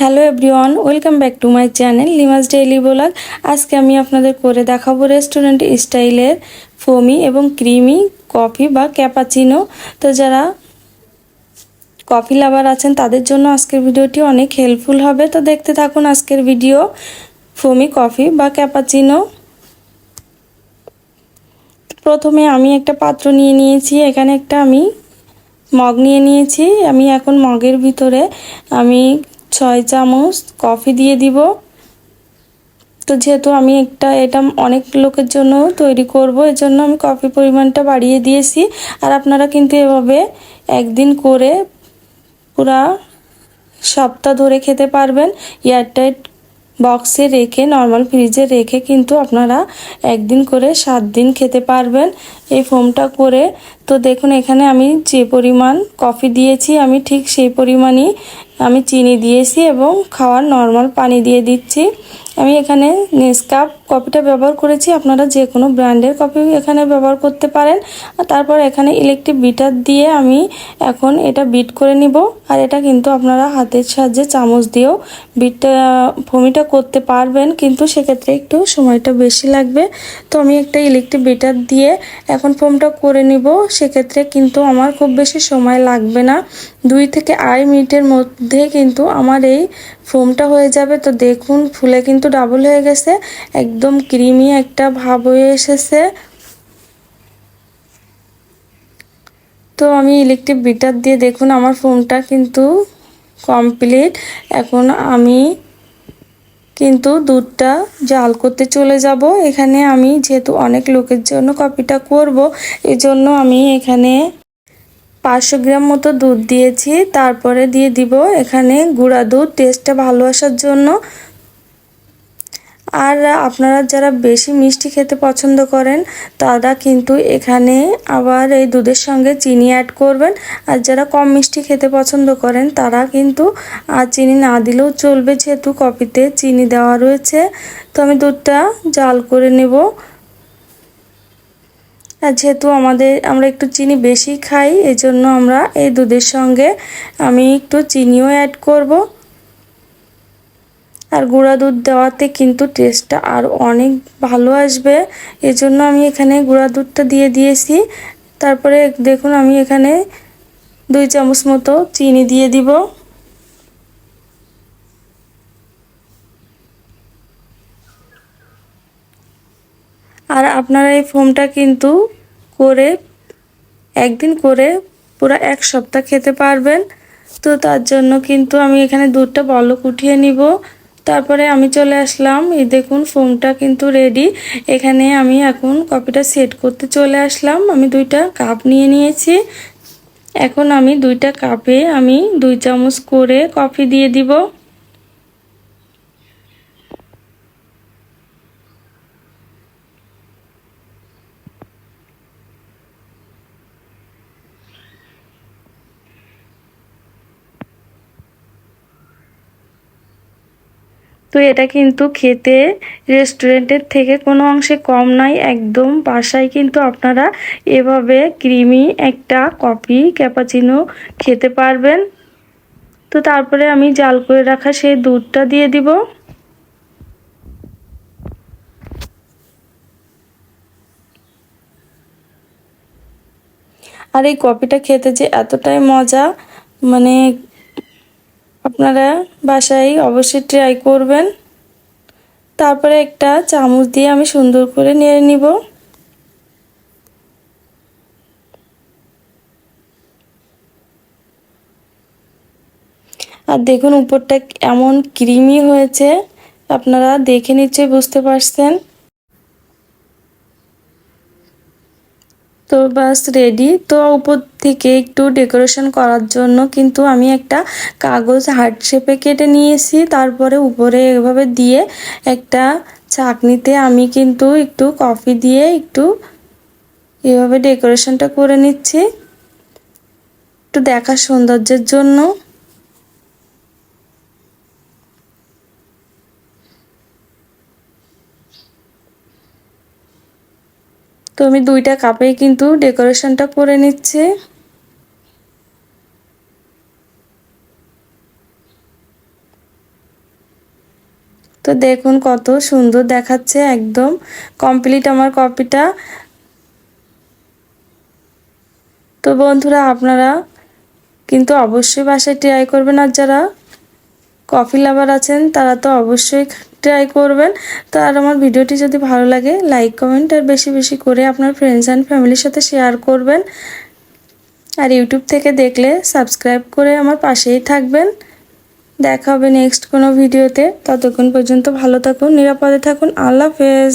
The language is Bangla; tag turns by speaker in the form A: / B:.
A: Hello everyone, welcome back to my channel Limas daily blog. আজকে আমি আপনাদের করে দেখাবো রেস্টুরেন্ট স্টাইলের ফোমি এবং ক্রিমি কফি বা ক্যাপাচিনো। তো যারা কফি লাভার আছেন, তাদের জন্য আজকের ভিডিওটি অনেক হেল্পফুল হবে। তো দেখতে থাকুন আজকের ভিডিও, ফোমি কফি বা ক্যাপাচিনো। প্রথমে আমি একটা পাত্র নিয়ে নিয়েছি, এখানে একটা আমি মগ নিয়ে নিয়েছি। আমি এখন মগের ভিতরে আমি ছয় চামচ কফি দিয়ে দিব। তো যেহেতু আমি একটা এটা অনেক লোকের জন্য তৈরি করব এর জন্য আমি কফি পরিমাণটা বাড়িয়ে দিয়েছি। আর আপনারা কিন্তু এভাবে একদিন করে পুরা সপ্তাহ ধরে খেতে পারবেন। এয়ারটাইট বক্সে রেখে, নর্মাল ফ্রিজে রেখে কিন্তু আপনারা একদিন করে সাত দিন খেতে পারবেন। এই ফোমটা করে তো দেখুন, এখানে আমি যে পরিমাণ কফি দিয়েছি, আমি ঠিক সেই পরিমাণই আমি চিনি দিয়েছি এবং খাওয়ার নর্মাল পানি দিয়ে দিচ্ছি। আমি এখানে নেসকাপ কপিটা ব্যবহার করেছি। আপনারা যে কোনো ব্র্যান্ডের কপি এখানে ব্যবহার করতে পারেন। আর তারপর এখানে ইলেকট্রিক বিটার দিয়ে আমি এখন এটা বিট করে নিব। আর এটা কিন্তু আপনারা হাতের সাহায্যে চামচ দিয়েও বিটটা ভূমিটা করতে পারবেন। কিন্তু সেক্ষেত্রে একটু সময়টা বেশি লাগবে। তো আমি একটা ইলেকট্রিক বিটার দিয়ে এখন ফোমটা করে নিব। সেক্ষেত্রে কিন্তু আমার খুব বেশি সময় লাগবে না। দুই থেকে আড়াই মিনিটের মধ্যে কিন্তু আমার এই ফোমটা হয়ে যাবে। তো দেখুন, ফুলে কিন্তু ডাবল হয়ে গেছে। একদম ক্রিমি একটা ভাব হয়ে এসেছে। তো আমি ইলেকট্রিক বিটার দিয়ে দেখুন, আমার ফোমটা কিন্তু কমপ্লিট এখন আমি কিন্তু দুধটা জাল করতে চলে যাব। এখানে আমি যেহেতু অনেক লোকের জন্য কপিটা করব জন্য আমি এখানে পাঁচশো গ্রাম মতো দুধ দিয়েছি। তারপরে দিয়ে দিব এখানে গুঁড়া দুধ। টেস্টটা ভালো আসার জন্য আর আপনারা যারা বেশি মিষ্টি খেতে পছন্দ করেন, তারা কিন্তু এখানে আবার এই দুধের সঙ্গে চিনি অ্যাড করবেন। আর যারা কম মিষ্টি খেতে পছন্দ করেন, তারা কিন্তু, আর চিনি না দিলেও চলবে যেহেতু কপিতে চিনি দেওয়া রয়েছে। তো আমি দুধটা জাল করে নেব। আর যেহেতু আমাদের, আমরা একটু চিনি বেশি খাই, এজন্য আমরা এই দুধের সঙ্গে আমি একটু চিনিও অ্যাড করব। আর গুঁড়া দুধ দেওয়াতে কিন্তু টেস্টটা আর অনেক ভালো আসবে। এজন্য আমি এখানে গুঁড়া দুধটা দিয়ে দিয়েছি। তারপরে দেখুন আমি এখানে দুই চামচ মতো চিনি দিয়ে দিব। আর আপনারা এই ফোমটা কিন্তু করে, একদিন করে পুরো এক সপ্তাহ খেতে পারবেন। তো তার জন্য কিন্তু আমি এখানে দুধটা বলক উঠিয়ে নিব। তারপরে আমি চলে আসলাম। এই দেখুন ফোমটা কিন্তু রেডি এখানে আমি এখন কপিটা সেট করতে চলে আসলাম। আমি দুইটা কাপ নিয়ে নিয়েছি। এখন আমি দুইটা কাপে আমি দুই চামচ করে কফি দিয়ে দিব। তো এটা কিন্তু খেতে রেস্টুরেন্টের থেকে কোনো অংশে কম নয়, একদম বাসায় কিন্তু আপনারা এভাবে ক্রিমি একটা কফি ক্যাপাচিনো খেতে পারবেন। তো তারপরে আমি জাল করে রাখা সেই দুধটা দিয়ে দিব। আর এই কপিটা খেতে যে এতটাই মজা মানে আপনারা বাসায় অবশ্যই ট্রাই করবেন। তারপরে একটা চামচ দিয়ে আমি সুন্দর করে নিয়ে নিব। আর দেখুন উপরটা এমন ক্রিমি হয়েছে, আপনারা দেখে নিশ্চয়ই বুঝতে পারছেন। তো বাস রেডি তো উপর থেকে একটু ডেকোরেশন করার জন্য কিন্তু আমি একটা কাগজ হার্ট শেপে কেটে নিয়েছি। তারপরে উপরে এভাবে দিয়ে একটা চাকনিতে আমি কিন্তু একটু কফি দিয়ে একটু এভাবে ডেকোরেশনটা করে নিচ্ছি। একটু দেখা সৌন্দর্যের জন্য। তো আমি দুইটা কাপেই কিন্তু ডেকোরেশনটা করে নিচ্ছি। তো দেখুন কত সুন্দর দেখাচ্ছে একদম। কমপ্লিট আমার কপিটা। তো বন্ধুরা, আপনারা কিন্তু অবশ্যই বাসায় ট্রাই করবেন আর যারা কফি লাভার আছেন, তারা তো অবশ্যই ট্রাই করবেন। তো আর আমার ভিডিওটি যদি ভালো লাগে লাইক কমেন্ট আর বেশি বেশি করে আপনার ফ্রেন্ডস অ্যান্ড ফ্যামিলির সাথে শেয়ার করবেন। আর ইউটিউব থেকে দেখলে সাবস্ক্রাইব করে আমার পাশেই থাকবেন। দেখা হবে নেক্সট কোনো ভিডিওতে ততক্ষণ পর্যন্ত ভালো থাকুন, নিরাপদে থাকুন। আল্লাহ হাফেজ।